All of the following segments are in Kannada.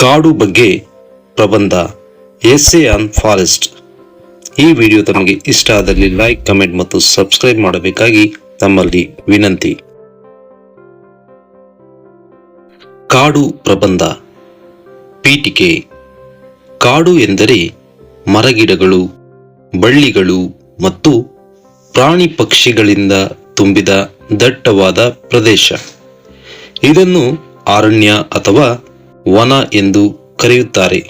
ಕಾಡು ಬಗ್ಗೆ ಪ್ರಬಂಧ ಎಸ್ಸೆ ಆನ್ ಫಾರೆಸ್ಟ್. ಈ ವಿಡಿಯೋ ತಮಗೆ ಇಷ್ಟ ಆದಲ್ಲಿ ಲೈಕ್, ಕಮೆಂಟ್ ಮತ್ತು ಸಬ್ಸ್ಕ್ರೈಬ್ ಮಾಡಬೇಕಾಗಿ ತಮ್ಮಲ್ಲಿ ವಿನಂತಿ. ಕಾಡು ಪ್ರಬಂಧ. ಪೀಠಿಕೆ. ಕಾಡು ಎಂದರೆ ಮರಗಿಡಗಳು, ಬಳ್ಳಿಗಳು ಮತ್ತು ಪ್ರಾಣಿ ಪಕ್ಷಿಗಳಿಂದ ತುಂಬಿದ ದಟ್ಟವಾದ ಪ್ರದೇಶ. ಇದನ್ನು ಅರಣ್ಯ ಅಥವಾ ವನ ಎಂದು ಕರೆಯುತ್ತಾರೆ.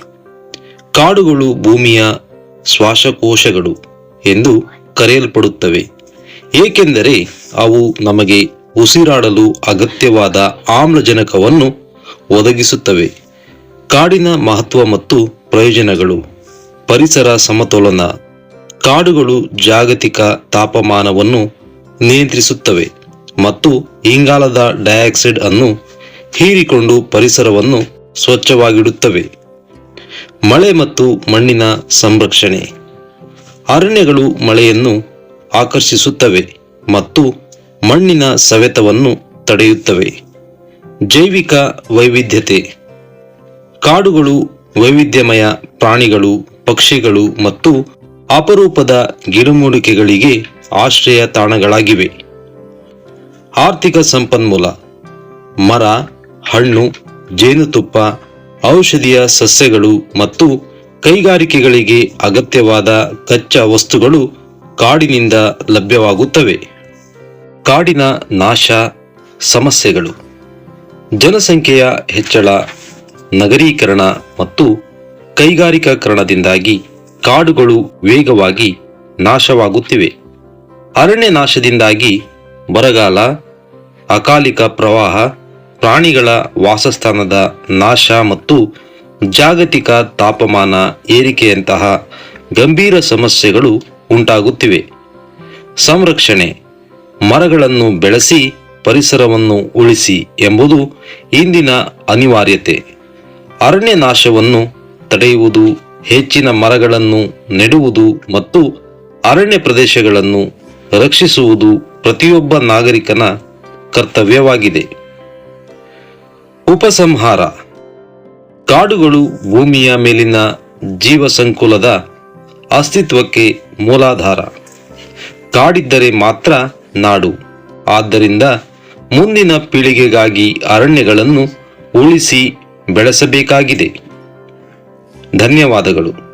ಕಾಡುಗಳು ಭೂಮಿಯ ಶ್ವಾಸಕೋಶಗಳು ಎಂದು ಕರೆಯಲ್ಪಡುತ್ತವೆ. ಏಕೆಂದರೆ ಅವು ನಮಗೆ ಉಸಿರಾಡಲು ಅಗತ್ಯವಾದ ಆಮ್ಲಜನಕವನ್ನು ಒದಗಿಸುತ್ತವೆ. ಕಾಡಿನ ಮಹತ್ವ ಮತ್ತು ಪ್ರಯೋಜನಗಳು. ಪರಿಸರ ಸಮತೋಲನ. ಕಾಡುಗಳು ಜಾಗತಿಕ ತಾಪಮಾನವನ್ನು ನಿಯಂತ್ರಿಸುತ್ತವೆ ಮತ್ತು ಇಂಗಾಲದ ಡೈಆಕ್ಸೈಡ್ ಅನ್ನು ಹೀರಿಕೊಂಡು ಪರಿಸರವನ್ನು ಸ್ವಚ್ಛವಾಗಿಡುತ್ತವೆ. ಮಳೆ ಮತ್ತು ಮಣ್ಣಿನ ಸಂರಕ್ಷಣೆ. ಅರಣ್ಯಗಳು ಮಳೆಯನ್ನು ಆಕರ್ಷಿಸುತ್ತವೆ ಮತ್ತು ಮಣ್ಣಿನ ಸವೆತವನ್ನು ತಡೆಯುತ್ತವೆ. ಜೈವಿಕ ವೈವಿಧ್ಯತೆ. ಕಾಡುಗಳು ವೈವಿಧ್ಯಮಯ ಪ್ರಾಣಿಗಳು, ಪಕ್ಷಿಗಳು ಮತ್ತು ಅಪರೂಪದ ಗಿಡಮೂಲಿಕೆಗಳಿಗೆ ಆಶ್ರಯ ತಾಣಗಳಾಗಿವೆ. ಆರ್ಥಿಕ ಸಂಪನ್ಮೂಲ. ಮರ, ಹಣ್ಣು ಜೇನುತುಪ್ಪ, ಔಷಧೀಯ ಸಸ್ಯಗಳು ಮತ್ತು ಕೈಗಾರಿಕೆಗಳಿಗೆ ಅಗತ್ಯವಾದ ಕಚ್ಚಾ ವಸ್ತುಗಳು ಕಾಡಿನಿಂದ ಲಭ್ಯವಾಗುತ್ತವೆ. ಕಾಡಿನ ನಾಶ, ಸಮಸ್ಯೆಗಳು. ಜನಸಂಖ್ಯೆಯ ಹೆಚ್ಚಳ, ನಗರೀಕರಣ ಮತ್ತು ಕೈಗಾರಿಕೀಕರಣದಿಂದಾಗಿ ಕಾಡುಗಳು ವೇಗವಾಗಿ ನಾಶವಾಗುತ್ತಿವೆ. ಅರಣ್ಯ ನಾಶದಿಂದಾಗಿ ಬರಗಾಲ, ಅಕಾಲಿಕ ಪ್ರವಾಹ ಪ್ರಾಣಿಗಳ ವಾಸಸ್ಥಾನದ ನಾಶ ಮತ್ತು ಜಾಗತಿಕ ತಾಪಮಾನ ಏರಿಕೆಯಂತಹ ಗಂಭೀರ ಸಮಸ್ಯೆಗಳು ಉಂಟಾಗುತ್ತಿವೆ. ಸಂರಕ್ಷಣೆ, ಮರಗಳನ್ನು ಬೆಳೆಸಿ ಪರಿಸರವನ್ನು ಉಳಿಸಿ ಎಂಬುದು ಇಂದಿನ ಅನಿವಾರ್ಯತೆ. ಅರಣ್ಯ ನಾಶವನ್ನು ತಡೆಯುವುದು, ಹೆಚ್ಚಿನ ಮರಗಳನ್ನು ನೆಡುವುದು ಮತ್ತು ಅರಣ್ಯ ಪ್ರದೇಶಗಳನ್ನು ರಕ್ಷಿಸುವುದು ಪ್ರತಿಯೊಬ್ಬ ನಾಗರಿಕನ ಕರ್ತವ್ಯವಾಗಿದೆ. ಉಪಸಂಹಾರ. ಕಾಡುಗಳು ಭೂಮಿಯ ಮೇಲಿನ ಜೀವ ಸಂಕುಲದ ಅಸ್ತಿತ್ವಕ್ಕೆ ಮೂಲಾಧಾರ. ಕಾಡಿದ್ದರೆ ಮಾತ್ರ ನಾಡು. ಆದ್ದರಿಂದ ಮುಂದಿನ ಪೀಳಿಗೆಗಾಗಿ ಅರಣ್ಯಗಳನ್ನು ಉಳಿಸಿ ಬೆಳೆಸಬೇಕಾಗಿದೆ. ಧನ್ಯವಾದಗಳು.